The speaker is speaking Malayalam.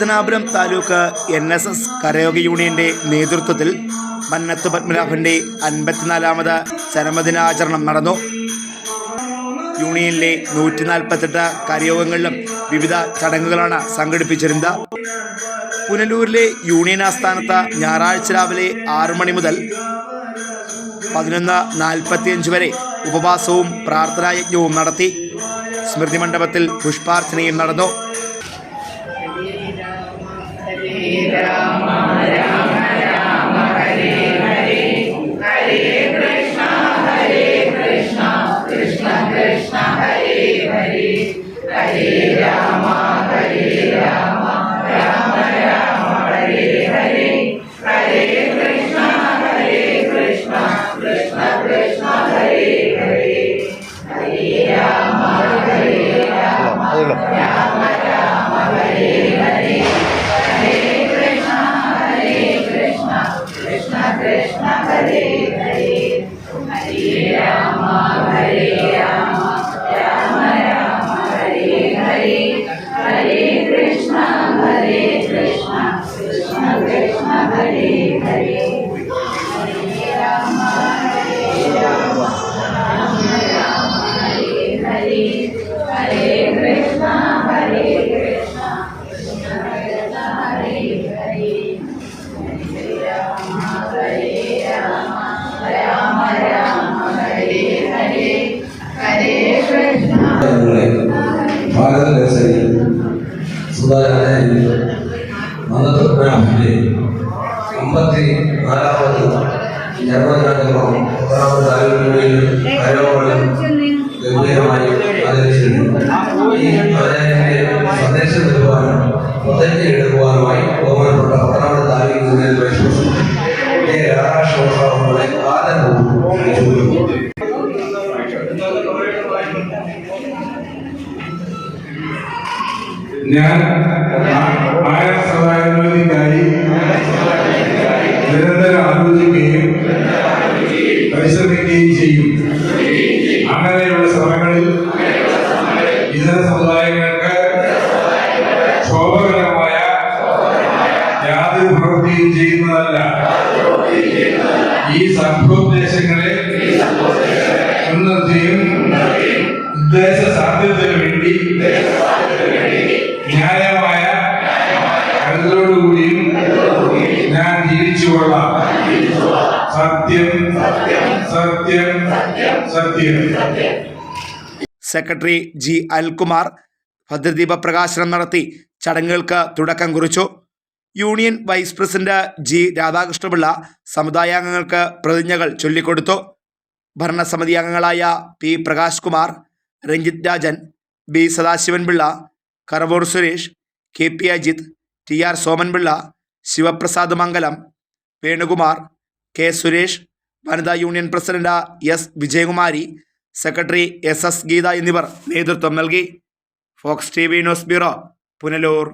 Pathanapuram taluk N S S കരയോഗ യൂണിയന്റെ നേതൃത്വത്തിൽ മന്നത്ത് പത്മനാഭന്റെ അൻപത്തിനാലാമത് ചരമദിനാചരണം നടന്നു. യൂണിയനിലെ നൂറ്റി നാൽപ്പത്തെട്ട് കരയോഗങ്ങളിലും വിവിധ ചടങ്ങുകളാണ് സംഘടിപ്പിച്ചിരുന്നത്. പുനലൂരിലെ യൂണിയൻ ആസ്ഥാനത്ത് ഞായറാഴ്ച രാവിലെ ആറു മണി മുതൽ പതിനൊന്ന് നാൽപ്പത്തിയഞ്ച് വരെ ഉപവാസവും പ്രാർത്ഥനായജ്ഞവും നടത്തി. സ്മൃതി മണ്ഡപത്തിൽ പുഷ്പാർച്ചനയും നടന്നു. राम Hare മന്ദപത്മനാഭന്റെ അമ്പത്തി നാലാമത് ജന്മദിനാചരണം ഒന്നാമത് താലൂക്കുകളിൽ കരോകളും ഗംഭീരമായി ആദരിച്ചിട്ടുണ്ട്. ഈ ആചാര്യന്റെ സന്ദേശം നൽകുവാനും പ്രതിജ്ഞ എടുക്കുവാനുമായി ബഹുമാനപ്പെട്ട ഞാൻ ആയ സഹായത്തിനായി നിരന്തരം ആലോചിക്കുകയും പരിശ്രമിക്കുകയും ചെയ്യും അങ്ങനെയുള്ള സമയങ്ങളിൽ ഇതര സമുദായങ്ങൾക്ക് ശോഭകരമായ യാതൊരു പ്രവൃത്തിയും ചെയ്യുന്നതല്ല ഈ സംഘോദ്ദേശങ്ങളെ ഉന്നതിയും ഉദ്ദേശ സാധ്യതയ്ക്ക് വേണ്ടി സത്യം. സത്യം. സത്യം. സെക്രട്ടറി ജി അൽകുമാർ ഭദ്രദീപ പ്രകാശനം നടത്തി. ചടങ്ങുകൾക്ക് തുടക്കം കുറിച്ചു. Union vice president G Radhakrishnapillai സമുദായാംഗങ്ങൾക്ക് പ്രതിജ്ഞകൾ ചൊല്ലിക്കൊടുത്തു. ഭരണസമിതി അംഗങ്ങളായ P Prakash Kumar Ranjith Rajan B Sadasivanpillai Karavoor Suresh K P Ajith T R Somanpillai Sivaprasad Mangalam Venukumar K Suresh വനിതാ union president S Vijayakumari secretary S S Geetha എന്നിവർ നേതൃത്വം നൽകി. Fox T V news bureau Punalur.